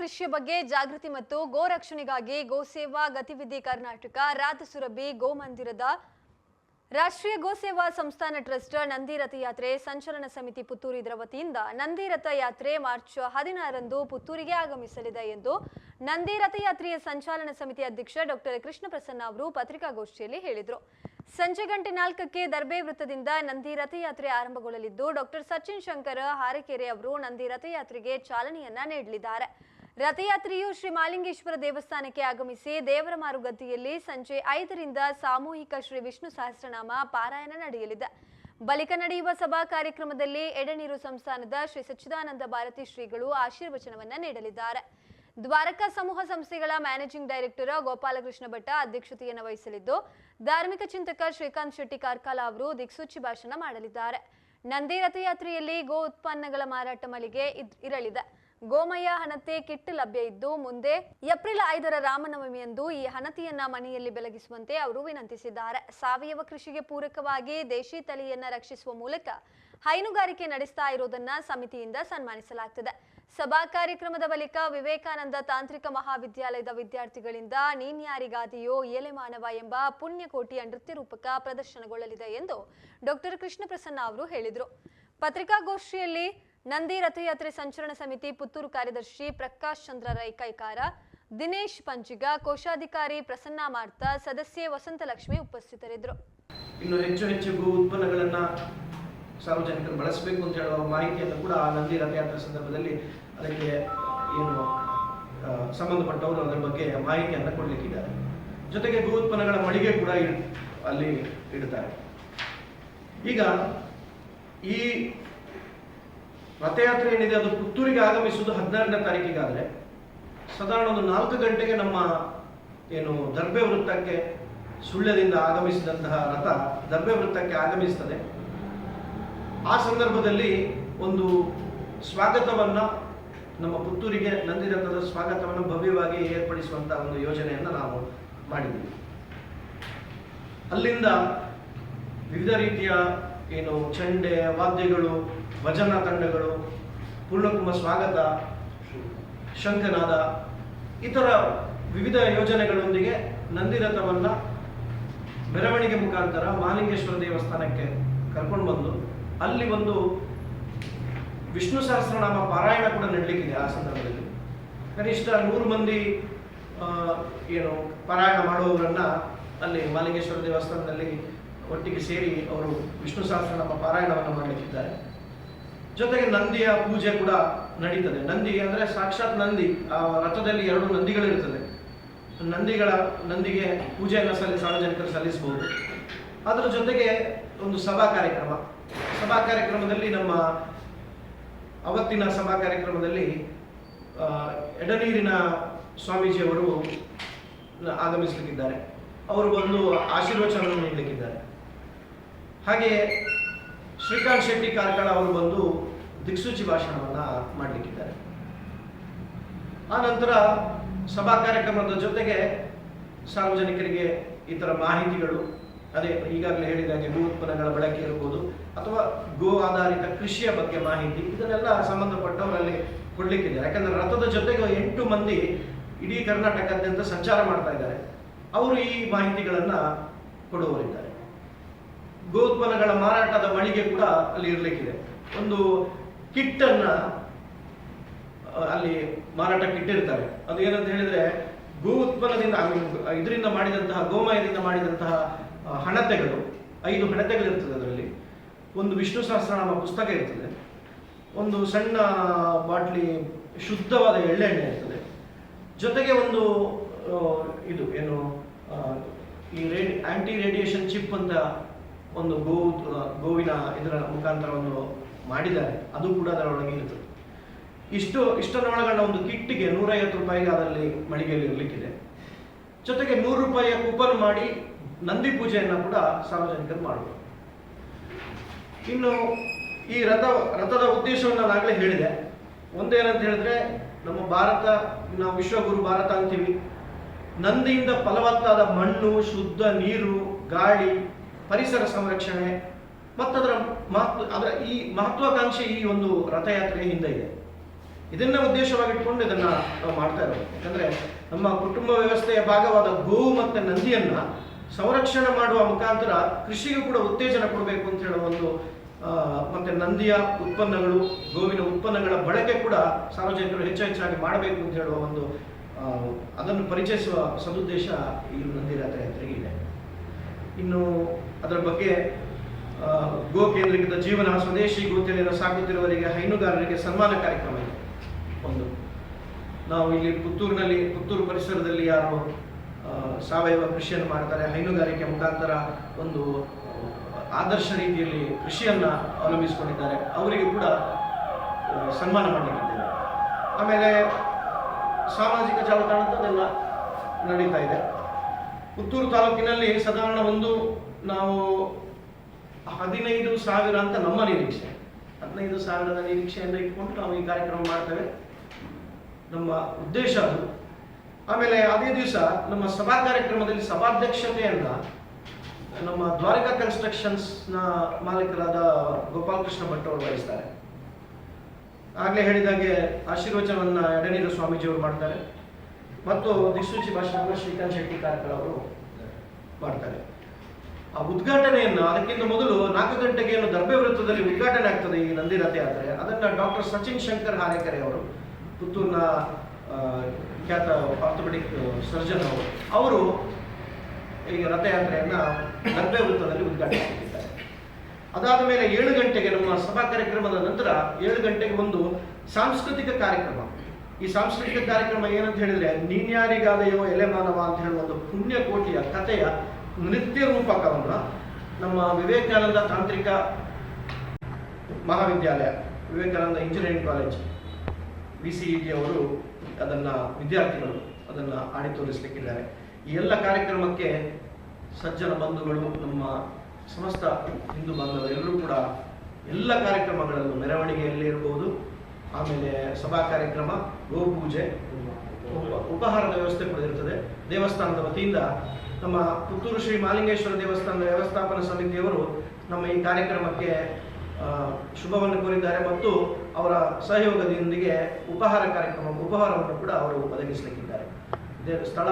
ಕೃಷಿಯ ಬಗ್ಗೆ ಜಾಗೃತಿ ಮತ್ತು ಗೋ ರಕ್ಷಣೆಗಾಗಿ ಗೋಸೇವಾ ಗತಿವಿಧಿ ಕರ್ನಾಟಕ ರಾತ ಸುರಭಿ ಗೋಮಂದಿರದ ರಾಷ್ಟ್ರೀಯ ಗೋಸೇವಾ ಸಂಸ್ಥಾನ ಟ್ರಸ್ಟ್ ನಂದಿ ರಥಯಾತ್ರೆ ಸಂಚಲನ ಸಮಿತಿ ಪುತ್ತೂರು ಇದರ ವತಿಯಿಂದ ನಂದಿ ರಥಯಾತ್ರೆ ಮಾರ್ಚ್ ಹದಿನಾರರಂದು ಪುತ್ತೂರಿಗೆ ಆಗಮಿಸಲಿದೆ ಎಂದು ನಂದಿ ರಥಯಾತ್ರೆಯ ಸಂಚಾಲನ ಸಮಿತಿ ಅಧ್ಯಕ್ಷ ಡಾಕ್ಟರ್ ಕೃಷ್ಣ ಪ್ರಸನ್ನ ಅವರು ಪತ್ರಿಕಾಗೋಷ್ಠಿಯಲ್ಲಿ ಹೇಳಿದರು. ಸಂಜೆ ಗಂಟೆ ನಾಲ್ಕಕ್ಕೆ ದರ್ಬೆ ವೃತ್ತದಿಂದ ನಂದಿ ರಥಯಾತ್ರೆ ಆರಂಭಗೊಳ್ಳಲಿದ್ದು, ಡಾಕ್ಟರ್ ಸಚಿನ್ ಶಂಕರ್ ಹಾರಕೆರೆ ಅವರು ನಂದಿ ರಥಯಾತ್ರೆಗೆ ಚಾಲನೆಯನ್ನ ನೀಡಲಿದ್ದಾರೆ. ರಥಯಾತ್ರೆಯು ಶ್ರೀ ಮಾಲಿಂಗೇಶ್ವರ ದೇವಸ್ಥಾನಕ್ಕೆ ಆಗಮಿಸಿ ದೇವರ ಮಾರುಗದ್ದೆಯಲ್ಲಿ ಸಂಜೆ ಐದರಿಂದ ಸಾಮೂಹಿಕ ಶ್ರೀ ವಿಷ್ಣು ಸಹಸ್ರನಾಮ ಪಾರಾಯಣ ನಡೆಯಲಿದೆ. ಬಳಿಕ ನಡೆಯುವ ಸಭಾ ಕಾರ್ಯಕ್ರಮದಲ್ಲಿ ಎಡನೀರು ಸಂಸ್ಥಾನದ ಶ್ರೀ ಸಚ್ಚಿದಾನಂದ ಭಾರತಿ ಶ್ರೀಗಳು ಆಶೀರ್ವಚನವನ್ನ ನೀಡಲಿದ್ದಾರೆ. ದ್ವಾರಕಾ ಸಮೂಹ ಸಂಸ್ಥೆಗಳ ಮ್ಯಾನೇಜಿಂಗ್ ಡೈರೆಕ್ಟರ್ ಗೋಪಾಲಕೃಷ್ಣ ಭಟ್ಟ ಅಧ್ಯಕ್ಷತೆಯನ್ನು ವಹಿಸಲಿದ್ದು, ಧಾರ್ಮಿಕ ಚಿಂತಕ ಶ್ರೀಕಾಂತ್ ಶೆಟ್ಟಿ ಕಾರ್ಕಾಲ ಅವರು ದಿಕ್ಸೂಚಿ ಭಾಷಣ ಮಾಡಲಿದ್ದಾರೆ. ನಂದಿ ರಥಯಾತ್ರೆಯಲ್ಲಿ ಗೋ ಉತ್ಪನ್ನಗಳ ಮಾರಾಟ ಮಳಿಗೆ ಇರಲಿದೆ. ಗೋಮಯ ಹಣತೆ ಕಿಟ್ ಲಭ್ಯ ಇದ್ದು ಮುಂದೆ ಏಪ್ರಿಲ್ ಐದರ ರಾಮನವಮಿಯಂದು ಈ ಹಣತಿಯನ್ನ ಮನೆಯಲ್ಲಿ ಬೆಳಗಿಸುವಂತೆ ಅವರು ವಿನಂತಿಸಿದ್ದಾರೆ. ಸಾವಯವ ಕೃಷಿಗೆ ಪೂರಕವಾಗಿ ದೇಶಿ ತಳಿಯನ್ನ ರಕ್ಷಿಸುವ ಮೂಲಕ ಹೈನುಗಾರಿಕೆ ನಡೆಸ್ತಾ ಇರೋದನ್ನ ಸಮಿತಿಯಿಂದ ಸನ್ಮಾನಿಸಲಾಗ್ತದೆ. ಸಭಾ ಕಾರ್ಯಕ್ರಮದ ಬಳಿಕ ವಿವೇಕಾನಂದ ತಾಂತ್ರಿಕ ಮಹಾವಿದ್ಯಾಲಯದ ವಿದ್ಯಾರ್ಥಿಗಳಿಂದ ನೀನ್ಯಾರಿಗಾದಿಯೋ ಮಾನವ ಎಂಬ ಪುಣ್ಯಕೋಟಿಯ ನೃತ್ಯ ರೂಪಕ ಪ್ರದರ್ಶನಗೊಳ್ಳಲಿದೆ ಎಂದು ಡಾಕ್ಟರ್ ಕೃಷ್ಣ ಪ್ರಸನ್ನ ಅವರು ಹೇಳಿದರು. ಪತ್ರಿಕಾಗೋಷ್ಠಿಯಲ್ಲಿ ನಂದಿ ರಥಯಾತ್ರೆ ಸಂಚರಣ ಸಮಿತಿ ಪುತ್ತೂರು ಕಾರ್ಯದರ್ಶಿ ಪ್ರಕಾಶ್ ಚಂದ್ರ ರೈ ಕೈಕಾರ, ದಿನೇಶ್ ಪಂಚಿಗ, ಕೋಶಾಧಿಕಾರಿ ಪ್ರಸನ್ನ ಮಾರ್ತ, ಸದಸ್ಯೆ ವಸಂತಲಕ್ಷ್ಮಿ ಉಪಸ್ಥಿತರಿದ್ದರು. ಇನ್ನು ಹೆಚ್ಚು ಹೆಚ್ಚು ಭೂ ಉತ್ಪನ್ನಗಳನ್ನ ಸಾರ್ವಜನಿಕರು ಬಳಸಬೇಕು ಅಂತ ಹೇಳುವ ಮಾಹಿತಿಯನ್ನು ಕೂಡ ಆ ನಂದಿ ರಥಯಾತ್ರೆ ಸಂದರ್ಭದಲ್ಲಿ ಅದಕ್ಕೆ ಏನು ಸಂಬಂಧಪಟ್ಟವರು ಅದರ ಬಗ್ಗೆ ಮಾಹಿತಿಯನ್ನು ಕೊಡಲಿಕ್ಕಿದ್ದಾರೆ. ಜೊತೆಗೆ ಭೂ ಉತ್ಪನ್ನಗಳ ಮಳಿಗೆ ಕೂಡ ಅಲ್ಲಿ ಇಡ್ತಾರೆ. ಈಗ ಈ ರಥಯಾತ್ರೆ ಏನಿದೆ, ಅದು ಪುತ್ತೂರಿಗೆ ಆಗಮಿಸುವುದು ಹದಿನಾರನೇ ತಾರೀಕಿಗಾದ್ರೆ. ಸಾಧಾರಣ ಒಂದು ನಾಲ್ಕು ಗಂಟೆಗೆ ನಮ್ಮ ಏನು ದರ್ಬೆ ವೃತ್ತಕ್ಕೆ ಸುಳ್ಯದಿಂದ ಆಗಮಿಸಿದಂತಹ ರಥ ದರ್ಬೆ ವೃತ್ತಕ್ಕೆ ಆಗಮಿಸ್ತದೆ. ಆ ಸಂದರ್ಭದಲ್ಲಿ ಒಂದು ಸ್ವಾಗತವನ್ನ ನಮ್ಮ ಪುತ್ತೂರಿಗೆ ನಂದಿ ರಥದ ಸ್ವಾಗತವನ್ನು ಭವ್ಯವಾಗಿ ಏರ್ಪಡಿಸುವಂತಹ ಒಂದು ಯೋಜನೆಯನ್ನು ನಾವು ಮಾಡಿದ್ದೀವಿ. ಅಲ್ಲಿಂದ ವಿವಿಧ ರೀತಿಯ ಏನು ಚಂಡೆ, ವಾದ್ಯಗಳು ಭಜನಾ ತಂಡಗಳು, ಪೂರ್ಣಕುಂಭ ಸ್ವಾಗತ, ಶಂಖನಾದ, ಇತರ ವಿವಿಧ ಯೋಜನೆಗಳೊಂದಿಗೆ ನಂದಿರಥವನ್ನ ಮೆರವಣಿಗೆ ಮುಖಾಂತರ ಮಾಲಿಂಗೇಶ್ವರ ದೇವಸ್ಥಾನಕ್ಕೆ ಕರ್ಕೊಂಡು ಬಂದು, ಅಲ್ಲಿ ಒಂದು ವಿಷ್ಣು ಸಹಸ್ರನಾಮ ಪಾರಾಯಣ ಕೂಡ ನಡಲಿಕ್ಕಿದೆ ಆ ಸಂದರ್ಭದಲ್ಲಿ. ಕನಿಷ್ಠ ನೂರು ಮಂದಿ ಏನು ಪಾರಾಯಣ ಮಾಡುವವರನ್ನ ಅಲ್ಲಿ ಮಾಲಿಂಗೇಶ್ವರ ದೇವಸ್ಥಾನದಲ್ಲಿ ಒಟ್ಟಿಗೆ ಸೇರಿ ಅವರು ವಿಷ್ಣು ಸಹಸ್ರನಾಮ ಪಾರಾಯಣವನ್ನು ಮಾಡಲಿಕ್ಕಿದ್ದಾರೆ. ಜೊತೆಗೆ ನಂದಿಯ ಪೂಜೆ ಕೂಡ ನಡೀತದೆ. ನಂದಿ ಅಂದ್ರೆ ಸಾಕ್ಷಾತ್ ನಂದಿ. ಆ ರಥದಲ್ಲಿ ಎರಡು ನಂದಿಗಳಿರ್ತದೆ ನಂದಿಗಳ ನಂದಿಗೆ ಪೂಜೆಯನ್ನು ಸಲ್ಲಿ ಸಾರ್ವಜನಿಕರು ಸಲ್ಲಿಸಬಹುದು. ಅದರ ಜೊತೆಗೆ ಒಂದು ಸಭಾ ಕಾರ್ಯಕ್ರಮ. ಸಭಾ ಕಾರ್ಯಕ್ರಮದಲ್ಲಿ ನಮ್ಮ ಅವತ್ತಿನ ಸಭಾ ಕಾರ್ಯಕ್ರಮದಲ್ಲಿ ಎಡನೀರಿನ ಸ್ವಾಮೀಜಿಯವರು ಆಗಮಿಸಲಿಕ್ಕಿದ್ದಾರೆ. ಅವರು ಬಂದು ಆಶೀರ್ವಚನವನ್ನು ನೀಡಲಿಕ್ಕಿದ್ದಾರೆ. ಹಾಗೆಯೇ ಶ್ರೀಕಾಂತ್ ಶೆಟ್ಟಿ ಕಾರ್ಕಳ ಅವರು ಬಂದು ದಿಕ್ಸೂಚಿ ಭಾಷಣವನ್ನ ಮಾಡಲಿಕ್ಕಿದ್ದಾರೆ. ಆ ನಂತರ ಸಭಾ ಕಾರ್ಯಕ್ರಮದ ಜೊತೆಗೆ ಸಾರ್ವಜನಿಕರಿಗೆ ಇತರ ಮಾಹಿತಿಗಳು, ಅದೇ ಈಗಾಗಲೇ ಹೇಳಿದಾಗೆ ಭೂ ಉತ್ಪನ್ನಗಳ ಬಳಕೆ ಇರಬಹುದು ಅಥವಾ ಗೋ ಆಧಾರಿತ ಕೃಷಿಯ ಬಗ್ಗೆ ಮಾಹಿತಿ, ಇದನ್ನೆಲ್ಲ ಸಂಬಂಧಪಟ್ಟವರಲ್ಲಿ ಕೊಡ್ಲಿಕ್ಕಿದ್ದಾರೆ. ಯಾಕಂದ್ರೆ ರಥದ ಜೊತೆಗೆ ಎಂಟು ಮಂದಿ ಇಡೀ ಕರ್ನಾಟಕದಾದ್ಯಂತ ಸಂಚಾರ ಮಾಡ್ತಾ ಇದ್ದಾರೆ. ಅವರು ಈ ಮಾಹಿತಿಗಳನ್ನ ಕೊಡುವವರಿದ್ದಾರೆ. ಗೋತ್ಪನ್ನಗಳ ಮಾರಾಟದ ಮಳಿಗೆ ಕೂಡ ಅಲ್ಲಿ ಇರಲಿಕ್ಕಿದೆ. ಒಂದು ಕಿಟ್ ಅನ್ನ ಆ, ಅಲ್ಲಿ ಮಾರಾಟಕ್ಕೆ ಇಟ್ಟಿರ್ತಾರೆ ಅದು ಏನಂತ ಹೇಳಿದ್ರೆ ಗೋ ಉತ್ಪನ್ನದಿಂದ ಇದರಿಂದ ಮಾಡಿದಂತಹ ಗೋಮಯದಿಂದ ಮಾಡಿದಂತಹ ಹಣತೆಗಳು ಐದು ಹಣತೆಗಳು ಇರ್ತದೆ ಅದರಲ್ಲಿ. ಒಂದು ವಿಷ್ಣು ಸಹಸ್ರನಾಮ ಪುಸ್ತಕ ಇರ್ತದೆ. ಒಂದು ಸಣ್ಣ ಬಾಟ್ಲಿ ಶುದ್ಧವಾದ ಎಳ್ಳೆಣ್ಣೆ ಇರ್ತದೆ. ಜೊತೆಗೆ ಒಂದು ಇದು ಏನು ಈ ರೇಡಿ ಆಂಟಿ ರೇಡಿಯೇಷನ್ ಚಿಪ್ ಅಂತ ಒಂದು ಗೋ, ಗೋವಿನ ಇದರ ಮುಖಾಂತರ ಒಂದು ಮಾಡಿದ್ದಾರೆ. ಅದು ಕೂಡ ಅದರೊಳಗೆ ಇರುತ್ತದೆ ಇಷ್ಟು, ಇಷ್ಟನ್ನು ಒಳಗೊಂಡ ಒಂದು ಕಿಟ್ಟಿಗೆ ನೂರೈವತ್ತು ರೂಪಾಯಿಗೆ ಅದರಲ್ಲಿ ಮಳಿಗೆಯಲ್ಲಿ ಇರಲಿಕ್ಕಿದೆ. ಜೊತೆಗೆ ನೂರು ರೂಪಾಯಿಯ ಕೂಪನ್ ಮಾಡಿ ನಂದಿ ಪೂಜೆಯನ್ನು ಕೂಡ ಸಾರ್ವಜನಿಕರು ಮಾಡಬಹುದು ಇನ್ನು ಈ ರಥ, ರಥದ ಉದ್ದೇಶವನ್ನು ನಾನಾಗಲೇ ಹೇಳಿದೆ. ಒಂದೇನಂತ ಹೇಳಿದ್ರೆ, ನಮ್ಮ ಭಾರತ, ನಾವು ವಿಶ್ವಗುರು ಭಾರತ ಅಂತೀವಿ. ನಂದಿಯಿಂದ ಫಲವತ್ತಾದ ಮಣ್ಣು, ಶುದ್ಧ ನೀರು, ಗಾಳಿ ಪರಿಸರ ಸಂರಕ್ಷಣೆ, ಮತ್ತದರ ಮಹತ್ವ, ಅದರ ಈ ಮಹತ್ವಾಕಾಂಕ್ಷೆ ಈ ಒಂದು ರಥಯಾತ್ರೆಯ ಹಿಂದೆ ಇದೆ. ಇದನ್ನ ಉದ್ದೇಶವಾಗಿಟ್ಕೊಂಡು ಇದನ್ನ ನಾವು ಮಾಡ್ತಾ ಇರೋದು. ಯಾಕಂದ್ರೆ ನಮ್ಮ ಕುಟುಂಬ ವ್ಯವಸ್ಥೆಯ ಭಾಗವಾದ ಗೋವು ಮತ್ತೆ ನಂದಿಯನ್ನ ಸಂರಕ್ಷಣೆ ಮಾಡುವ ಮುಖಾಂತರ ಕೃಷಿಗೂ ಕೂಡ ಉತ್ತೇಜನ ಕೊಡಬೇಕು ಅಂತ ಹೇಳುವ ಒಂದು ಮತ್ತೆ ನಂದಿಯ ಉತ್ಪನ್ನಗಳು, ಗೋವಿನ ಉತ್ಪನ್ನಗಳ ಬಳಕೆ ಕೂಡ ಸಾರ್ವಜನಿಕರು ಹೆಚ್ಚು ಹೆಚ್ಚಾಗಿ ಮಾಡಬೇಕು ಅಂತ ಹೇಳುವ ಒಂದು ಅದನ್ನು ಪರಿಚಯಿಸುವ ಸದುದ್ದೇಶ ಈ ನಂದಿ ರಥಯಾತ್ರೆಗೆ ಇದೆ. ಇನ್ನು ಅದರ ಬಗ್ಗೆ ಗೋ ಕೇಂದ್ರೀಕೃತ ಜೀವನ ಸ್ವದೇಶಿ ಗೋತೆಯನ್ನು ಸಾಕುತ್ತಿರುವವರಿಗೆ, ಹೈನುಗಾರರಿಗೆ ಸನ್ಮಾನ ಕಾರ್ಯಕ್ರಮ ಇದೆ. ಒಂದು. ನಾವು ಇಲ್ಲಿ ಪುತ್ತೂರಿನಲ್ಲಿ, ಪುತ್ತೂರು ಪರಿಸರದಲ್ಲಿ ಯಾರು ಸಾವಯವ ಕೃಷಿಯನ್ನು ಮಾಡ್ತಾರೆ, ಹೈನುಗಾರಿಕೆ ಮುಖಾಂತರ ಒಂದು ಆದರ್ಶ ರೀತಿಯಲ್ಲಿ ಕೃಷಿಯನ್ನು ಅವಲಂಬಿಸಿಕೊಂಡಿದ್ದಾರೆ. ಅವರಿಗೆ ಕೂಡ ಸನ್ಮಾನ ಮಾಡಲಿಕ್ಕಿದ್ದೇವೆ. ಆಮೇಲೆ ಸಾಮಾಜಿಕ ಜಾಲತಾಣದಲ್ಲೆಲ್ಲ ನಡೀತಾ ಇದೆ. ಪುತ್ತೂರು ತಾಲೂಕಿನಲ್ಲಿ ಸಾಧಾರಣ ಒಂದು ನಾವು ಹದಿನೈದು ಸಾವಿರ ಅಂತ ನಮ್ಮ ನಿರೀಕ್ಷೆ. ಹದಿನೈದು ಸಾವಿರದ ನಿರೀಕ್ಷೆಯನ್ನು ಇಟ್ಕೊಂಡು ನಾವು ಈ ಕಾರ್ಯಕ್ರಮ ಮಾಡ್ತೇವೆ. ನಮ್ಮ ಉದ್ದೇಶ ಅದು. ಆಮೇಲೆ ಅದೇ ದಿವಸ ನಮ್ಮ ಸಭಾ ಕಾರ್ಯಕ್ರಮದಲ್ಲಿ ಸಭಾಧ್ಯಕ್ಷತೆಯನ್ನ ನಮ್ಮ ದ್ವಾರಿಕಾ ಕನ್ಸ್ಟ್ರಕ್ಷನ್ಸ್ನ ಮಾಲೀಕರಾದ ಗೋಪಾಲಕೃಷ್ಣ ಭಟ್ ಅವರು ವಹಿಸ್ತಾರೆ ಆಗಲೇ ಹೇಳಿದಾಗೆ ಆಶೀರ್ವಚನವನ್ನು ಎಡನೀರು ಸ್ವಾಮೀಜಿಯವರು ಮಾಡ್ತಾರೆ. ಮತ್ತು ದಿಕ್ಸೂಚಿ ಭಾಷಣವನ್ನು ಶ್ರೀಕಾಂತ್ ಶೆಟ್ಟಿ ಕಾರ್ಕಳ ಅವರು ಮಾಡ್ತಾರೆ. ಆ ಉದ್ಘಾಟನೆಯನ್ನು ಅದಕ್ಕಿಂತ ಮೊದಲು ನಾಲ್ಕು ಗಂಟೆಗೆ ಏನು ದರ್ಬೆ ವೃತ್ತದಲ್ಲಿ ಉದ್ಘಾಟನೆ ಆಗ್ತದೆ ಈ ನಂದಿ ರಥಯಾತ್ರೆ ಅದನ್ನು ಡಾಕ್ಟರ್ ಸಚಿನ್ ಶಂಕರ್ ಹಾರೇಕರೆ ಅವರು, ಪುತ್ತೂರಿನ ಖ್ಯಾತ ಆರ್ಥೋಪೆಡಿಕ್ ಸರ್ಜನ್ ಅವರು ಅವರು ಈಗ ರಥಯಾತ್ರೆಯನ್ನು ದರ್ಬೆ ವೃತ್ತದಲ್ಲಿ ಉದ್ಘಾಟಿಸುತ್ತಿದ್ದಾರೆ ಅದಾದ ಮೇಲೆ ಏಳು ಗಂಟೆಗೆ ನಮ್ಮ ಸಭಾ ಕಾರ್ಯಕ್ರಮದ ನಂತರ ಏಳು ಗಂಟೆಗೆ ಒಂದು ಸಾಂಸ್ಕೃತಿಕ ಕಾರ್ಯಕ್ರಮ. ಈ ಸಾಂಸ್ಕೃತಿಕ ಕಾರ್ಯಕ್ರಮ ಏನಂತ ಹೇಳಿದ್ರೆ ನೀನ್ಯಾರಿಗಾದೆಯೋ ಎಲೆ ಮಾನವ ಅಂತ ಹೇಳುವ ಒಂದು ಪುಣ್ಯಕೋಟಿಯ ಕಥೆಯ ನೃತ್ಯ ರೂಪಕವನ್ನ ನಮ್ಮ ವಿವೇಕಾನಂದ ತಾಂತ್ರಿಕ ಮಹಾವಿದ್ಯಾಲಯ, Vivekananda engineering college, V C ಅವರು ಅದನ್ನ, ವಿದ್ಯಾರ್ಥಿಗಳು ಅದನ್ನ ಆಡಿ ತೋರಿಸಲಿಕ್ಕಿದ್ದಾರೆ. ಈ ಎಲ್ಲ ಕಾರ್ಯಕ್ರಮಕ್ಕೆ ಸಜ್ಜನ ಬಂಧುಗಳು, ನಮ್ಮ ಸಮಸ್ತ ಹಿಂದೂ ಬಾಂಧವರು ಎಲ್ಲರೂ ಕೂಡ ಎಲ್ಲ ಕಾರ್ಯಕ್ರಮಗಳನ್ನು ಮೆರವಣಿಗೆಯಲ್ಲಿ ಇರಬಹುದು ಆಮೇಲೆ ಸಭಾ ಕಾರ್ಯಕ್ರಮ ಗೋಪೂಜೆ, ಉಪ- ಉಪಹಾರದ ವ್ಯವಸ್ಥೆ ಕೂಡ ಇರುತ್ತದೆ. ದೇವಸ್ಥಾನದ ವತಿಯಿಂದ ನಮ್ಮ ಪುತ್ತೂರು ಶ್ರೀ ಮಾಲಿಂಗೇಶ್ವರ ದೇವಸ್ಥಾನದ ವ್ಯವಸ್ಥಾಪನಾ ಸಮಿತಿಯವರು ನಮ್ಮ ಈ ಕಾರ್ಯಕ್ರಮಕ್ಕೆ ಶುಭವನ್ನು ಕೋರಿದ್ದಾರೆ ಮತ್ತು ಅವರ ಸಹಯೋಗದೊಂದಿಗೆ ಉಪಹಾರ ಕಾರ್ಯಕ್ರಮ, ಉಪಹಾರವನ್ನು ಕೂಡ ಅವರು ಒದಗಿಸಲಿಕ್ಕಿದ್ದಾರೆ. ಸ್ಥಳ